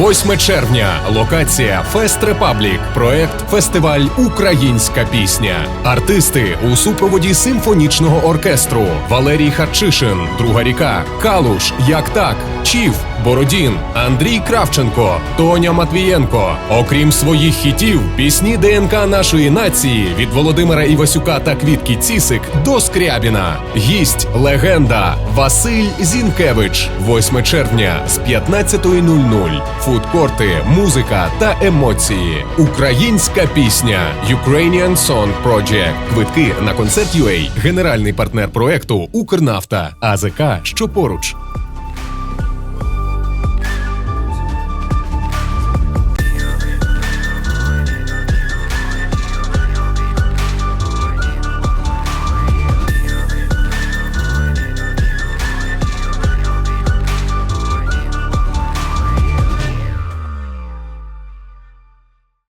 8 червня. Локація Фест Репаблік. Проект Фестиваль Українська пісня. Артисти у супроводі симфонічного оркестру Валерій Харчишин, Друга ріка, Калуш, Як так, Чів, Бородін, Андрій Кравченко, Тоня Матвієнко. Окрім своїх хітів, пісні ДНК нашої нації від Володимира Івасюка та Квітки Цісик до Скрябіна. Гість легенда Василь Зінкевич. 8 червня з 15.00. Фудкорти, музика та емоції. Українська пісня. Ukrainian Song Project. Квитки на концерт UA. Генеральний партнер проекту Укрнафта. АЗК, що поруч.